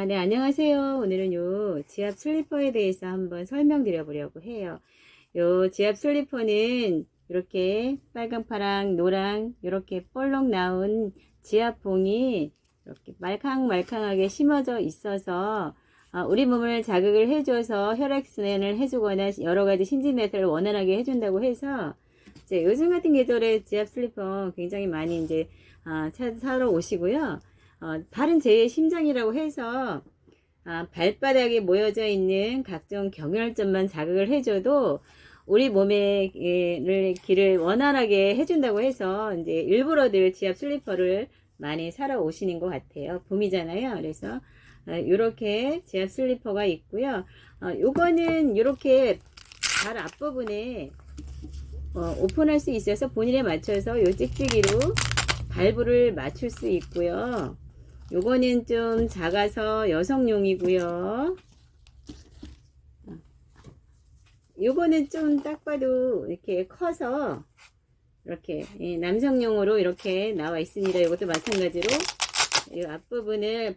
아, 네, 안녕하세요. 오늘은 요 지압 슬리퍼에 대해서 한번 설명드려 보려고 해요. 요 지압 슬리퍼는 이렇게 빨강, 파랑, 노랑 이렇게 볼록 나온 지압봉이 이렇게 말캉말캉하게 심어져 있어서 아, 우리 몸을 자극을 해줘서 혈액순환을 해주거나 여러 가지 신진대사를 원활하게 해준다고 해서 이제 요즘 같은 계절에 지압 슬리퍼 굉장히 많이 이제 아, 차, 사러 오시고요. 어, 다른 제 심장이라고 해서 아, 발바닥에 모여져 있는 각종 경혈점만 자극을 해줘도 우리 몸의 예, 길을 원활하게 해준다고 해서 이제 일부러들 지압 슬리퍼를 많이 사러 오시는 것 같아요. 봄이잖아요. 그래서 이렇게 지압 슬리퍼가 있고요. 어, 요거는 이렇게 발 앞부분에 어, 오픈할 수 있어서 본인에 맞춰서 요 찍찍이로 발부를 맞출 수 있고요. 요거는 좀 작아서 여성용이고요. 요거는 좀 딱 봐도 이렇게 커서 이렇게 예, 남성용으로 이렇게 나와 있습니다. 이것도 마찬가지로 이 앞부분을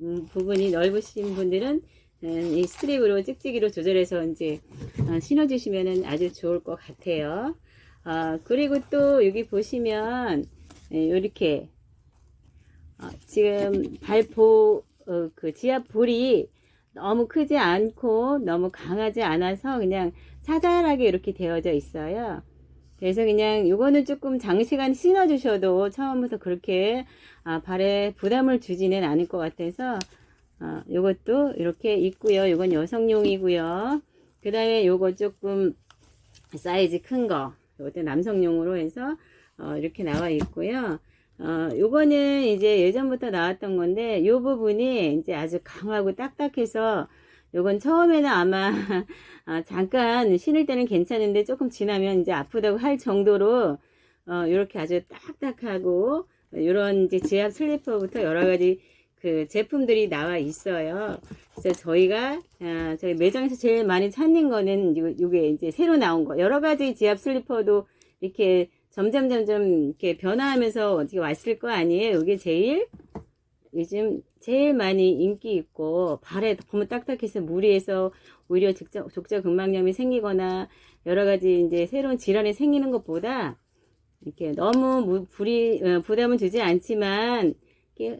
음, 부분이 넓으신 분들은 음, 이 스트립으로 찍찍이로 조절해서 이제 어, 신어주시면 아주 좋을 것 같아요. 어, 그리고 또 여기 보시면 이렇게 어, 지금 발보 어, 그 지압 볼이 너무 크지 않고 너무 강하지 않아서 그냥 사잘하게 이렇게 되어져 있어요. 그래서 그냥 요거는 조금 장시간 신어 주셔도 처음부터 그렇게 아, 발에 부담을 주지는 않을 것 같아서 어, 요것도 이렇게 있고요. 요건 여성용이고요. 그 다음에 요거 조금 사이즈 큰 거, 요것도 남성용으로 해서 어, 이렇게 나와 있고요. 어, 요거는 이제 예전부터 나왔던 건데, 요 부분이 이제 아주 강하고 딱딱해서, 요건 처음에는 아마, 아, 잠깐 신을 때는 괜찮은데 조금 지나면 이제 아프다고 할 정도로, 어, 요렇게 아주 딱딱하고, 요런 이제 지압 슬리퍼부터 여러 가지 그 제품들이 나와 있어요. 그래서 저희가, 아, 저희 매장에서 제일 많이 찾는 거는 요, 요게 이제 새로 나온 거. 여러 가지 지압 슬리퍼도 이렇게 점점 점점 이렇게 변화하면서 어떻게 왔을 거 아니에요. 이게 제일 요즘 제일 많이 인기 있고 발에 너무 딱딱해서 무리해서 오히려 족자, 족저 근막염이 생기거나 여러 가지 이제 새로운 질환이 생기는 것보다 이렇게 너무 부리, 부담을 주지 않지만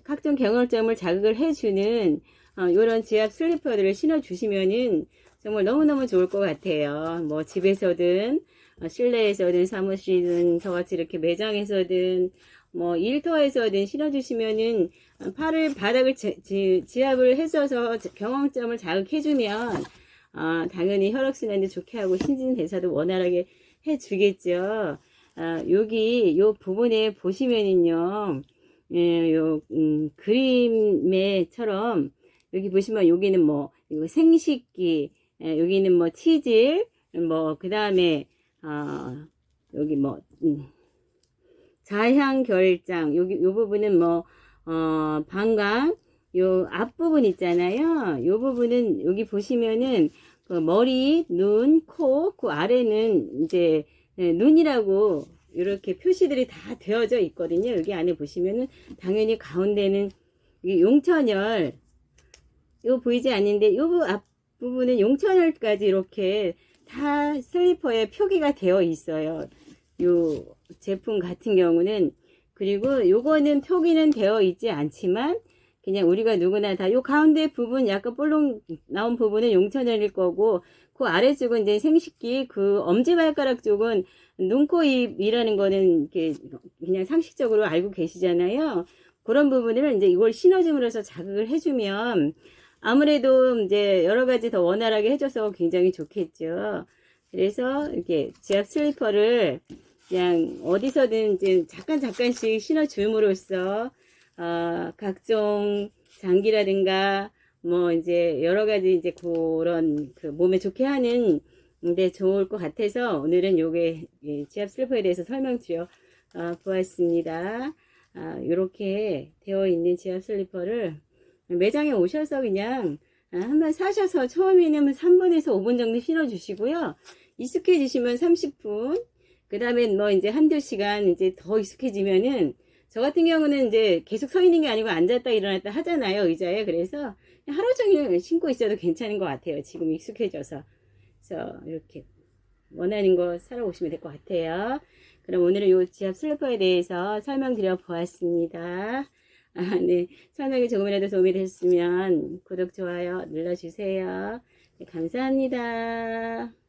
각종 경혈점을 자극을 해주는 어, 이런 지압 슬리퍼들을 신어 주시면은 정말 너무너무 좋을 것 같아요. 뭐 집에서든 어, 실내에서든 사무실이든 저같이 이렇게 매장에서든 뭐 일터에서든 신어주시면은 팔을 바닥을 지, 지압을 해줘서 경험점을 자극해주면 어, 당연히 혈액순환도 좋게 하고 신진대사도 원활하게 해주겠죠. 아, 여기 요 부분에 보시면은요, 예, 요 음, 그림에처럼 여기 보시면 여기는 뭐 생식기, 예, 여기는 뭐 치질, 뭐 그 다음에 어, 여기 뭐, 음, 자향 결장, 여기, 요 부분은 뭐, 어, 방광, 요 앞부분 있잖아요. 요 부분은 여기 보시면은 그 머리, 눈, 코, 그 아래는 이제 네, 눈이라고 이렇게 표시들이 다 되어져 있거든요. 여기 안에 보시면은 당연히 가운데는 용천열, 요 보이지 않는데 요 앞부분은 용천열까지 이렇게 다 슬리퍼에 표기가 되어 있어요. 요 제품 같은 경우는 그리고 요거는 표기는 되어 있지 않지만 그냥 우리가 누구나 다 요 가운데 부분 약간 볼록 나온 부분은 용천열일 거고 그 아래쪽은 이제 생식기 그 엄지발가락 쪽은 눈코입이라는 거는 이렇게 그냥 상식적으로 알고 계시잖아요. 그런 부분을 이제 이걸 신어줌으로써 자극을 해주면 아무래도 이제 여러 가지 더 원활하게 해줘서 굉장히 좋겠죠. 그래서 이렇게 지압 슬리퍼를 그냥 어디서든 이제 잠깐 잠깐씩 신어줌으로써 어, 각종 장기라든가 뭐 이제 여러 가지 이제 그런 그 몸에 좋게 하는 데 좋을 것 같아서 오늘은 요게 지압 슬리퍼에 대해서 설명드려 어, 보았습니다. 아, 이렇게 되어 있는 지압 슬리퍼를 매장에 오셔서 그냥 아, 한번 사셔서 처음에는 3분에서 5분 정도 신어 주시고요. 익숙해지시면 30분, 그 다음에 뭐 이제 한두 시간 이제 더 익숙해지면은 저 같은 경우는 이제 계속 서 있는 게 아니고 앉았다 일어났다 하잖아요, 의자에. 그래서 하루 종일 신고 있어도 괜찮은 것 같아요. 지금 익숙해져서. 그래서 이렇게 원하는 거 사러 오시면 될 것 같아요. 그럼 오늘은 요 지압 슬리퍼에 대해서 설명드려 보았습니다. 아, 네. 설명이 조금이라도 도움이 됐으면 구독, 좋아요 눌러주세요. 네, 감사합니다.